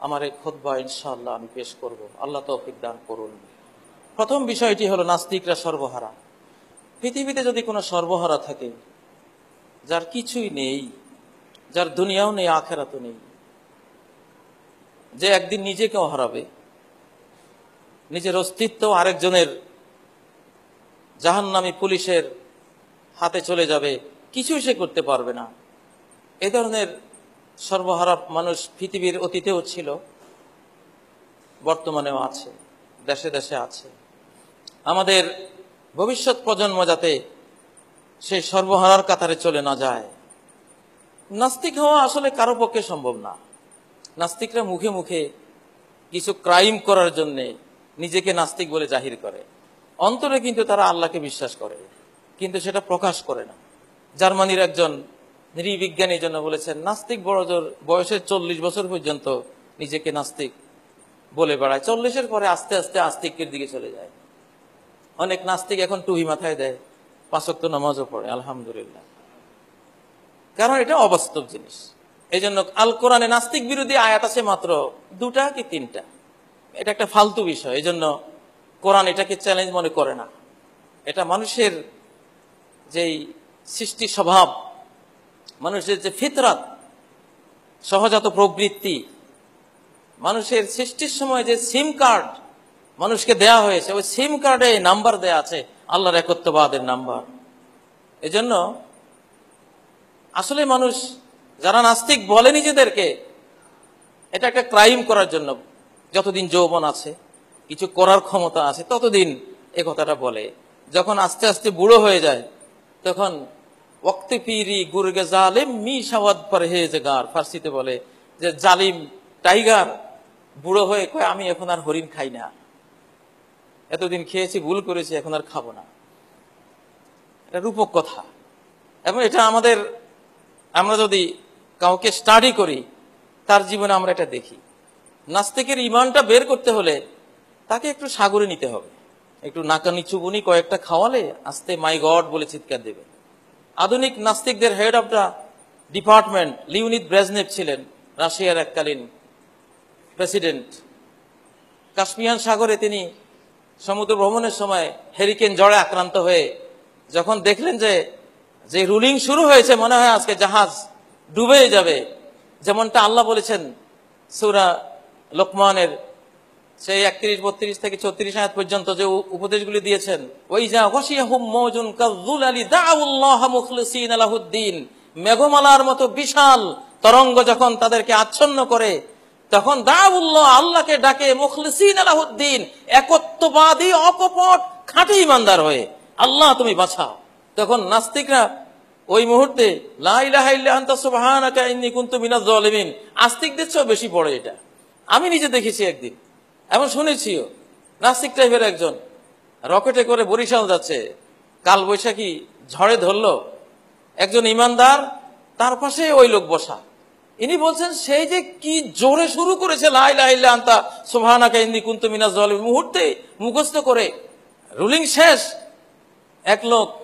আমার এই খোদবা ইনশাআল্লাহ আমি পেশ করব। আল্লাহ তৌফিক দান করুন। প্রথম বিষয়টি হলো নাস্তিকরা সর্বহারা। পৃথিবীতে যদি কোনো সর্বহারা থাকে, যার কিছুই নেই, যার দুনিয়াও নেই, আখেরাতও নেই, যে একদিন নিজেকেও হারাবে, নিজের অস্তিত্ব আরেকজনের জাহান্নামী পুলিশের হাতে চলে যাবে, কিছুই সে করতে পারবে না। এ ধরনের সর্বহারা মানুষ পৃথিবীর অতীতেও ছিল, বর্তমানেও আছে, দেশে দেশে আছে। আমাদের ভবিষ্যৎ প্রজন্ম যাতে সেই সর্বহারার কাতারে চলে না যায়। নাস্তিক হওয়া আসলে কারও পক্ষে সম্ভব না। নাস্তিকরা মুখে মুখে কিছু ক্রাইম করার জন্যে নিজেকে নাস্তিক বলে জাহির করে। অন্তরে কিন্তু তারা আল্লাহকে বিশ্বাস করে, কিন্তু সেটা প্রকাশ করে না। জার্মানির একজন নৃবিজ্ঞানী জন্য বলেছেন, নাস্তিক বড় জোর বয়সের চল্লিশ বছর পর্যন্ত নিজেকে নাস্তিক বলে বেড়ায়। চল্লিশের পরে আস্তে আস্তে আস্তিকের দিকে চলে যায়। অনেক নাস্তিক এখন টুহি মাথায় দেয় পাঁচক্ত নামাজও পড়ে, আলহামদুলিল্লাহ। কারণ এটা অবাস্তব জিনিস। এই জন্য আল কোরআনে নাস্তিক বিরোধী আয়াত আছে মাত্র দুটা কি তিনটা। এটা একটা ফালতু বিষয়, এই জন্য কোরআন এটাকে চ্যালেঞ্জ মনে করে না। এটা মানুষের যেই সৃষ্টি স্বভাব মানুষের যে ফিতরাত, সহজাত প্রবৃত্তি, মানুষের সৃষ্টির সময় যে সিম কার্ড মানুষকে দেয়া হয়েছে, ওই সিম কার্ডে নাম্বার দেয়া আছে, আল্লাহর একত্ববাদের নাম্বার। এজন্য আসলে মানুষ যারা নাস্তিক বলে নিজেদেরকে, এটা একটা ক্রাইম করার জন্য। যতদিন যৌবন আছে, কিছু করার ক্ষমতা আছে, ততদিন এ কথাটা বলে। যখন আস্তে আস্তে বুড়ো হয়ে যায়, তখন ওক্তে পিরি গুরগে জালিম মি সাওয়াদ পরহেজগার। ফার্সিতে বলে যে, জালিম টাইগার, বুড়ো হয়ে কয়, আমি এখন আর হরিণ খাই না। এতদিন খেয়েছি, ভুল করেছি, এখন আর খাব না। এটা রূপক কথা। এবং এটা আমাদের, আমরা যদি কাউকে স্টাডি করি, তার জীবনে আমরা এটা দেখি। নাস্তিকের ইমানটা বের করতে হলে তাকে একটু সাগরে নিতে হবে। একটু নাকানি চুবুনি কয়েকটা খাওয়ালে আস্তে, মাই গড বলে চিৎকার দেবে। আধুনিক নাস্তিকদের head of the department Leonid Brezhnev ছিলেন, রাশিয়ার এককালীন প্রেসিডেন্ট কাশ্মিয়ান সাগরে তিনি সমুদ্র ভ্রমণের সময় হেরিকেন জ্বরে আক্রান্ত হয়ে যখন দেখলেন যে যে রুলিং শুরু হয়েছে, মনে হয় আজকে জাহাজ ডুবে যাবে, যেমনটা আল্লাহ বলেছেন সুরা লোকমানের সেই একত্রিশ, বত্রিশ থেকে ছত্রিশ আয়াত পর্যন্ত যে উপদেশগুলি দিয়েছেন ওই যা আলাহুদ্দিন মেঘমালার মতো বিশাল তরঙ্গ যখন তাদেরকে আচ্ছন্ন করে, তখন দাউল্লাহ আল্লাহকে ডাকে, মুখলিসিন আলাহুদ্দিন একত্ববাদী, অকপট, খাঁটি ইমানদার হয়ে, আল্লাহ তুমি বাঁচাও তখন নাস্তিকরা ওই মুহূর্তে আস্তিকদের চেয়েও বেশি পড়ে এটা আমি নিজে দেখেছি একদিন এমন শুনেছিও নাস্তিক টাইপের একজন। রকেটে করে বরিশাল যাচ্ছে। কাল বৈশাখী ঝড়ে ধরলো। একজন ইমানদার, তার পাশে ওই লোক বসা। ইনি বলছেন, সেই যে কি জোরে শুরু করেছে, লাই লাইল্লা আন্তা সোভানাকা ইন্দি কুন্তু মিনাজ মুহূর্তে মুখস্থ করে রুলিং শেষ। এক লোক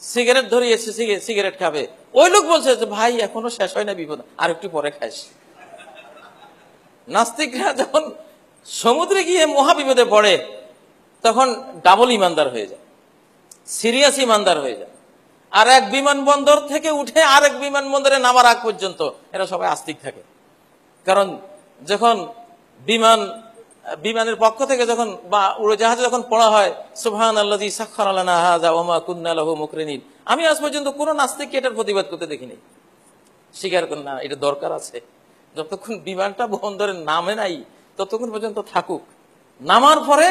সিগারেট ধরিয়েছে, সিগে- সিগারেট খাবে। ওই লোক বলছে যে, ভাই, এখনও শেষ হয় না বিপদ আর একটু পরে খাইস। নাস্তিকরা যখন সমুদ্রে গিয়ে মহাবিপদে পড়ে, তখন ডাবল ইমানদার হয়ে যায় সিরিয়াস ইমানদার হয়ে যায়। আর এক বিমানবন্দর থেকে উঠে আরেক বিমানবন্দরে নামার আগ পর্যন্ত এরা সবাই আস্তিক থাকে। কারণ যখন বিমান, বিমানের পক্ষ থেকে যখন বা উড়োজাহাজে যখন পড়া হয় সুবহান আল্লাহ সাক্ষর আল্লাহ কুন্নালাহ মুকরিনিন, আমি আজ পর্যন্ত কোনো নাস্তিককে এটার প্রতিবাদ করতে দেখিনি। স্বীকার করেন না, এটা দরকার আছে। যতক্ষণ বিমানটা বন্দরে নামে নাই ততক্ষণ পর্যন্ত থাকুক। নামার পরে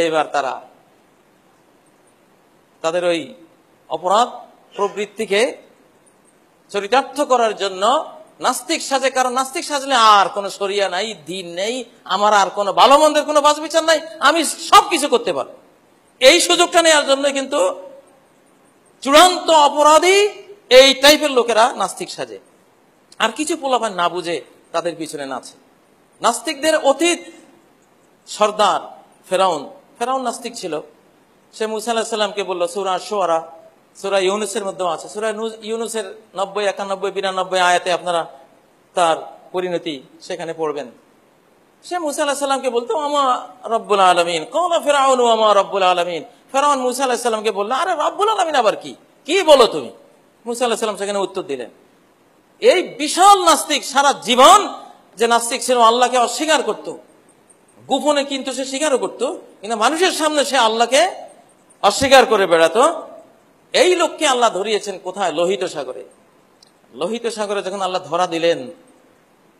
এইবার তারা তাদের ওই অপরাধ প্রবৃত্তিকে চরিতার্থ করার জন্য নাস্তিক সাজে, কারণ নাস্তিক সাজলে আর কোনো সরিয়া নাই, দিন নেই, আমার আর কোনো ভালো মন্দের কোনো বাজ বিচার নাই, আমি সব কিছু করতে পারব। এই সুযোগটা নেওয়ার জন্য কিন্তু চূড়ান্ত অপরাধী এই টাইপের লোকেরা নাস্তিক সাজে। আর কিছু পোলাপান না বুঝে তাদের পিছনে নাচে। নাস্তিকদের অতীত, সর্দার ফেরাউন ফেরাউন নাস্তিক ছিল। সে মুসা আলাহিসাল্লামকে বলল, সুরা সোয়ারা সুরা ইউনুসের মধ্যেও আছে। সুরা ইউনুসের নব্বই, একানব্বই, বিরানব্বই আয়াতে আপনারা তার পরিণতি সেখানে পড়বেন। সে মুসা আলাহসাল্লামকে বলতো আমা রব্বুল আলমিন? কলা ফেরাউন আমা রব্বুল আলমিন। ফেরাউন মুসা আল্লাহ সাল্লামকে বলল, আরে রব্বুল আলমিন আবার কি? কি বলো তুমি? মুসা আল্লাহ সাল্লাম সেখানে উত্তর দিলেন, এই বিশাল নাস্তিক সারা জীবন যে নাস্তিক ছিল, আল্লাহকে অস্বীকার করত। গোপনে কিন্তু সে স্বীকারও করত, কিন্তু মানুষের সামনে সে আল্লাহকে অস্বীকার করে বেড়াতো। এই লোককে আল্লাহ ধরিয়েছেন কোথায়? লোহিত সাগরে। লোহিত সাগরে যখন আল্লাহ ধরা দিলেন,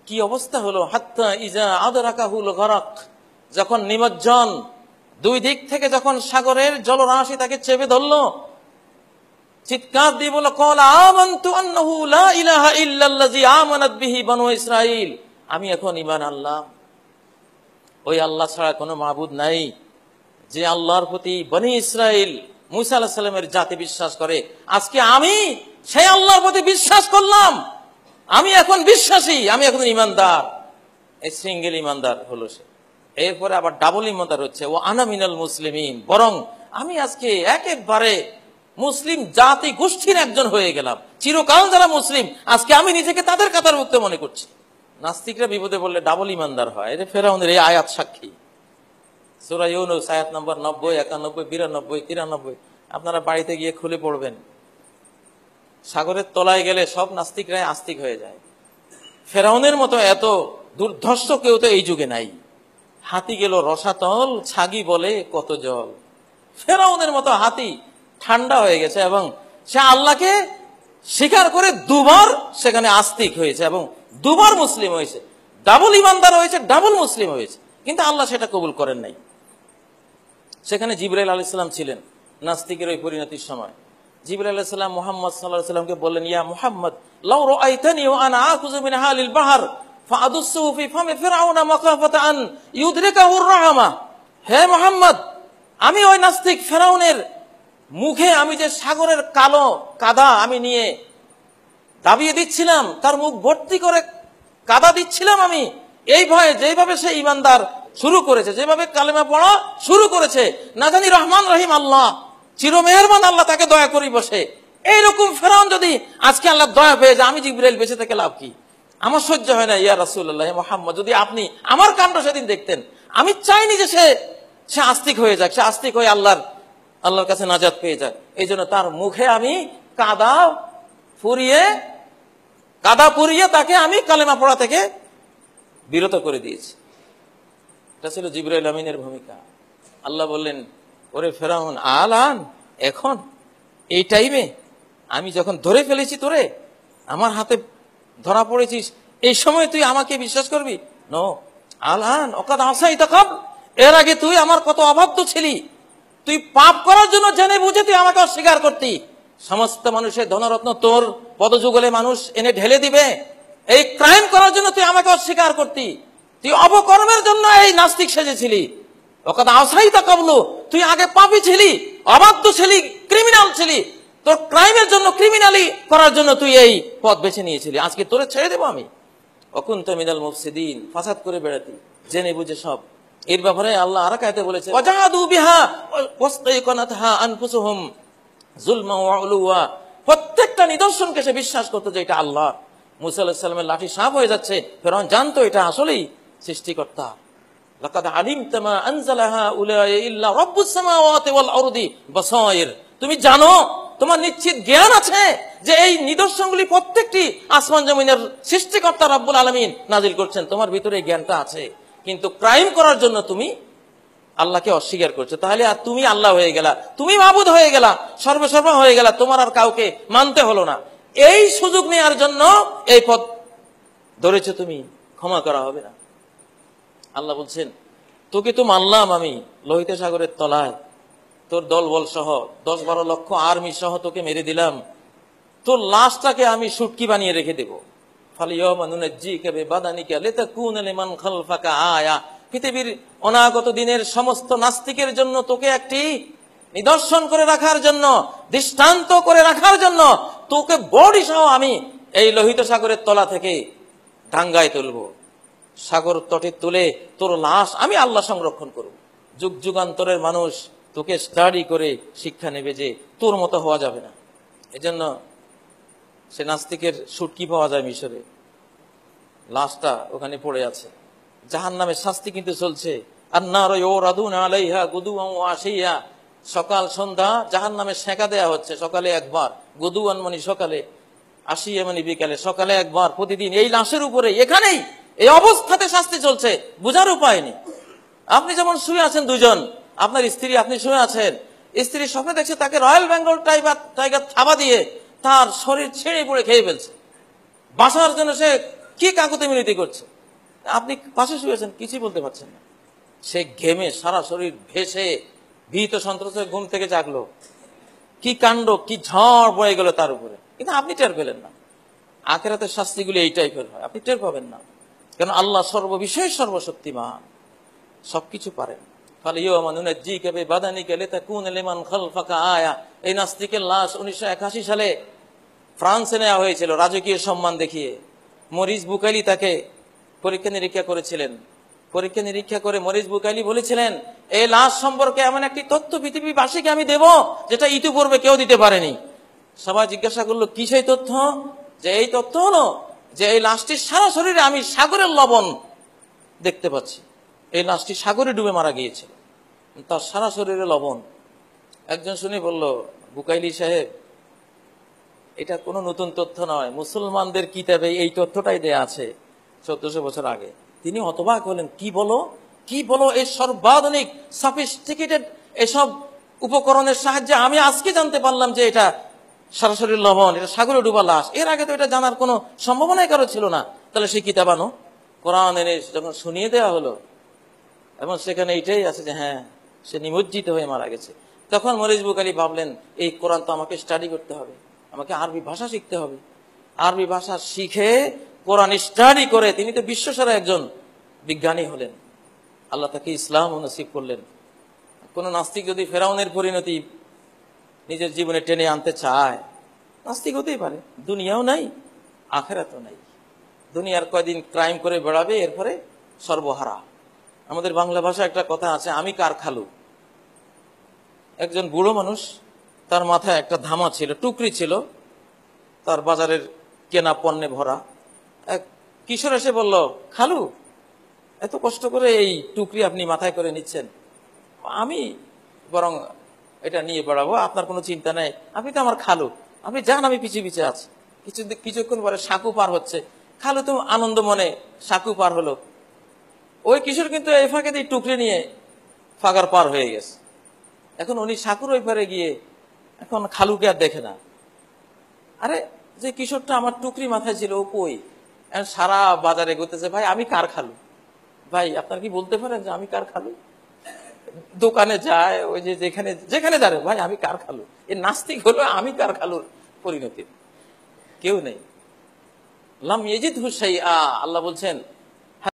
কি অবস্থা হলো? হাত্তা ইজা আদরাকাহুল গরাক যখন নিমজ্জন, দুই দিক থেকে যখন সাগরের জলরাশি তাকে চেপে ধরলো, চিৎকার দিয়ে বলো কল আমান্তু আন্নাহু লা ইলাহা ইল্লাল্লাযী আমানাত বিহি বনু আমি এখন ঈমান আনলাম। ওই আল্লাহ ছাড়া কোনো মাবুদ নাই, যে আল্লাহর প্রতি বনি ইসরাইল মুসা আল্লাহ সাল্লামের জাতি বিশ্বাস করে। আজকে আমি সেই আল্লাহর প্রতি বিশ্বাস করলাম। আমি এখন বিশ্বাসী, আমি এখন ইমানদার এই সিঙ্গেল ইমানদার হলো সে। এরপরে আবার ডাবল ইমানদার হচ্ছে, ও আনামিনাল মুসলিমিন। বরং আমি আজকে একেবারে মুসলিম জাতি গোষ্ঠীর একজন হয়ে গেলাম। চিরকাল যারা মুসলিম, আজকে আমি নিজেকে তাদের কাতারভুক্ত মনে করছি। নাস্তিকরা বিপদে বললে ডাবল ইমানদার হয়। এটা ফেরাউনের এই আয়াত সাক্ষী। সুরা ইউনুস, আয়াত নম্বর নব্বই, একানব্বই, বিরানব্বই, তিরানব্বই। আপনারা বাড়িতে গিয়ে খুলে পড়বেন। সাগরের তলায় গেলে সব নাস্তিকরাই আস্তিক হয়ে যায়। ফেরাউনের মতো এত দুর্ধর্ষ কেউ তো এই যুগে নাই। হাতি গেল রসাতল, ছাগি বলে কত জল। ফেরাউনের মতো হাতি ঠান্ডা হয়ে গেছে এবং সে আল্লাহকে স্বীকার করে দুবার সেখানে আস্তিক হয়েছে এবং দুবার মুসলিম হয়েছে। ডাবল ইমানদার হয়েছে, ডাবল মুসলিম হয়েছে। কিন্তু আল্লাহ সেটা কবুল করেন নাই। সেখানে জিবরাইল আলী ইসলাম ছিলেন, নাস্তিকের ওই পরিণতির সময়। জিবরাইল আলাইহিস সালাম মুহাম্মদ আলাইহি সাল্লামকে বললেন, ইয়া মুহাম্মদ, লাউ রাআইতানি ওয়া আনা আখুযু মিন হালিল বাহর ফাআদুসসু ফি ফামি ফিরআউনা মাকাফাতা আন ইউদরিকাহু রাহমা। হে মুহাম্মদ, আমি ওই নাস্তিক ফেরাউনের মুখে আমি যে সাগরের কালো কাদা আমি নিয়ে দাবিয়ে দিচ্ছিলাম, তার মুখ ভর্তি করে কাদা দিচ্ছিলাম আমি, এই ভয়ে যেভাবে সে ইমানদার শুরু করেছে, যেভাবে কালেমা পড়া শুরু করেছে, না জানি রহমান রহিম আল্লাহ চির মেহরবান আল্লাহ তাকে দয়া করি বসে। এইরকম ফেরাউন যদি আজকে আল্লাহ দয়া পেয়ে যায়, আমি জিব্রাইল বেঁচে থেকে লাভ কি? আমার সহ্য হয় না, ইয়া রাসুল্লাহ মোহাম্মদ, যদি আপনি আমার কাণ্ড সেদিন দেখতেন, আমি চাইনি যে সে সে আস্তিক হয়ে যাক, সে আস্তিক হয়ে আল্লাহর আল্লাহর কাছে নাজাত পেয়ে যাক এই জন্য তার মুখে আমি কাদা ফুরিয়ে, কাদা পুরিয়ে তাকে আমি কালেমা পড়া থেকে বিরত করে দিয়েছি। এটা ছিল জিব্রাইল আমিনের ভূমিকা। আল্লাহ বললেন, ওরে ফেরাউন আলান এখন এই টাইমে আমি যখন ধরে ফেলেছি তোরে, আমার হাতে ধরা পড়েছিস, এই সময় তুই আমাকে বিশ্বাস করবি? নো আলান ওকাদ আসাই তখন এর আগে তুই আমার কত অবাধ্য ছিলি? তুই পাপ করার জন্য জেনে বুঝে তুই আমাকে অস্বীকার করতি। সমস্ত মানুষের ধনরত্ন তোর, পদযুগলে মানুষ এনে ঢেলে দিবে। এই ক্রাইম করার জন্য তুই আমাকে অস্বীকার করতি। তুই অপকর্মের জন্য এই নাস্তিক সেজেছিলি। ওকাদ আসাই তা কাবলু, তুই আগে পাপি ছিলি, অবাধ্য ছিলি ক্রিমিনাল ছিলি। তোর ক্রাইমের জন্য ক্রিমিনালি করার জন্য তুই এই পথ বেছে নিয়েছিলি। আজকে তোরে ছেড়ে দেবো আমি। অকুন্ত মিনাল মুফসিদিন, ফাসাদ করে বেড়াতি। জেনে বুঝে সব। এর ব্যাপারে আল্লাহ আর কায়তে বলেছে প্রত্যেকটা নিদর্শনকে সে বিশ্বাস করতো যে এটা আল্লাহ। মুসা লাঠি সাপ হয়ে যাচ্ছে ফেরাউন জানতো এটা আসলেই সৃষ্টিকর্তা। তুমি জানো তোমার নিশ্চিত জ্ঞান আছে যে এই নিদর্শনগুলি প্রত্যেকটি আসমান জমিনের সৃষ্টিকর্তা রব্বুল আলমিন নাজিল করছেন। তোমার ভিতরে জ্ঞানটা আছে। কিন্তু ক্রাইম করার জন্য তুমি আল্লাহকে অস্বীকার করছ। তাহলে আর তুমি আল্লাহ হয়ে গেলা। তুমি মাবুদ হয়ে গেলা। সর্বসর্বা হয়ে গেলা। তোমার আর কাউকে মানতে হলো না। এই সুযোগ নেওয়ার জন্য এই পথ ধরেছো তুমি। ক্ষমা করা হবে না। আল্লাহ বলছেন, তোকে তো মানলাম আমি লোহিত সাগরের তলায়। তোর দলবল সহ দশ বারো লক্ষ আর্মি সহ তোকে মেরে দিলাম। তোর লাশটাকে আমি সুটকি বানিয়ে রেখে দেব। পৃথিবীর অনাগত দিনের সমস্ত নাস্তিকের জন্য তোকে একটি নিদর্শন করে রাখার জন্য, দৃষ্টান্ত করে রাখার জন্য তোকে বডি সহ আমি এই লোহিত সাগরের তলা থেকে ডাঙ্গায় তুলব। সাগর তটে তুলে তোর লাশ আমি আল্লাহ সংরক্ষণ করব। যুগ যুগান্তরের মানুষ তোকে স্টাডি করে শিক্ষা নেবে যে তোর মতো হওয়া যাবে না। এজন্য সে নাস্তিকের সুটকি পাওয়া যায় মিশরে। লাশটা ওখানে পড়ে আছে। জাহান নামের শাস্তি কিন্তু চলছে। আন্নার ও রাদুন আলাইহা গুদু আসিয়া সকাল, সন্ধ্যা জাহান নামে সেঁকা দেয়া হচ্ছে সকালে একবার। গুদু আনমনি সকালে আসিয়া মানে বিকালে। সকালে একবার প্রতিদিন এই লাশের উপরে, এখানেই এই অবস্থাতে শাস্তি চলছে। বুঝার উপায় নেই। আপনি যেমন শুয়ে আছেন দুজন, আপনার স্ত্রী আপনি শুয়ে আছেন, স্ত্রী স্বপ্নে দেখছে তাকে রয়্যাল বেঙ্গল টাইগার টাইগার থাবা দিয়ে তার শরীর ছেড়ে পড়ে খেয়ে ফেলছে। বাঁচার জন্য সে কি কাকুতে মিনতি করছে? আপনি পাশে শুয়েছেন, কিছুই বলতে পারছেন না। সে ঘেমে সারা শরীর ভেসে ভীত সন্ত্রস্ত হয়ে ঘুম থেকে জাগলো। কি কাণ্ড, কি ঝড় বয়ে গেল তার উপরে। কিন্তু আপনি টের পেলেন না। আখেরাতের শাস্তিগুলি এই টাইপের হয়। আপনি টের পাবেন না। কেন আল্লাহ সর্ববিষয়ে সর্বশক্তিমান। সবকিছু পারেন। ফলে ইয়ো মানুন জি কেবে বাদানি গেলে তা কুন লেমান খল ফাঁকা আয়া। এই নাস্তিকের লাশ উনিশশো একাশি সালে ফ্রান্সে নেওয়া হয়েছিল রাজকীয় সম্মান দেখিয়ে। মরিস বুকাইলি তাকে পরীক্ষা নিরীক্ষা করেছিলেন। পরীক্ষা নিরীক্ষা করে মরিস বুকাইলি বলেছিলেন এই লাশ সম্পর্কে এমন একটি তথ্য পৃথিবীবাসীকে আমি দেব যেটা ইতিপূর্বে কেউ দিতে পারেনি। সবাই জিজ্ঞাসা করল, কি সেই তথ্য? যে এই তথ্য হলো যে এই লাশটির সারা শরীরে আমি সাগরের লবণ দেখতে পাচ্ছি। এই লাশটি সাগরে ডুবে মারা গিয়েছিল। তার সারা শরীরে লবণ। একজন শুনে বলল, বুকাইলি সাহেব এটা কোনো নতুন তথ্য নয়। মুসলমানদের কিতাবে এই তথ্যটাই দেয়া আছে চোদ্দশো বছর আগে। তিনি অতবাক হলেন, কি বলো? কি বলো এই সর্বাধুনিক সফিস্টিকেটেড এসব উপকরণের সাহায্যে? আমি আজকে জানতে পারলাম যে এটা সরাসরি লবণ, এটা সাগরে ডুবা লাশ। এর আগে তো এটা জানার কোনো সম্ভাবনাই কারও ছিল না। তাহলে সেই কিতাব আনো। কোরআন এনে যখন শুনিয়ে দেওয়া হলো, এবং সেখানে এইটাই আছে যে হ্যাঁ সে নিমজ্জিত হয়ে মারা গেছে। তখন মরিজ বুকালি ভাবলেন, এই কোরআন তো আমাকে স্টাডি করতে হবে। আমাকে আরবি ভাষা শিখতে হবে। আরবি ভাষা শিখে কোরআন স্টাডি করে তিনি তো বিশ্বসেরা একজন বিজ্ঞানী হলেন। আল্লাহ তাকে ইসলাম নসিব করলেন। কোন নাস্তিক যদি ফেরাউনের পরিণতি নিজের জীবনে টেনে আনতে চায়, নাস্তিক হতেই পারে। দুনিয়াও নাই, আখেরাতও নাই। দুনিয়ার কয়দিন ক্রাইম করে বেড়াবে, এরপরে সর্বহারা। আমাদের বাংলা ভাষা একটা কথা আছে, আমি কার খালু? একজন বুড়ো মানুষ তার মাথায় একটা ধামা ছিল, টুকরি ছিল। তার বাজারের কেনা পণ্যে ভরা। এক কিশোর এসে বলল, খালু, এত কষ্ট করে এই টুকরি আপনি মাথায় করে নিচ্ছেন। আমি বরং এটা নিয়ে বেড়াবো, আপনার কোনো চিন্তা নেই। আপনি তো আমার খালু। আপনি যান, আমি পিছিয়ে পিছিয়ে আছি। কিছু কিছুক্ষণ পরে সাঁকু পার হচ্ছে। খালু তো আনন্দ মনে সাঁকু পার হলো। ওই কিশোর কিন্তু এই ফাঁকে দিয়ে টুকরে নিয়ে ফাঁকার পার হয়ে গেছে। এখন উনি সাঁকুর ওই পারে গিয়ে এখন খালুকে আর দেখে না। আরে, যে কিশোরটা আমার টুকরি মাথায় ছিল, ও কই? সারা বাজারে ঘুরতেছে ভাই, আমি কার খালু? ভাই, আপনার কি বলতে পারেন যে আমি কার খালু? দোকানে যায়, ওই যে যেখানে যেখানে দাঁড়ে ভাই, আমি কার খালু? এ নাস্তিক হলো, আমি কার খালুর পরিণতি? কেউ নেই। লাম ইজিদ হুসাই আল্লাহ বলছেন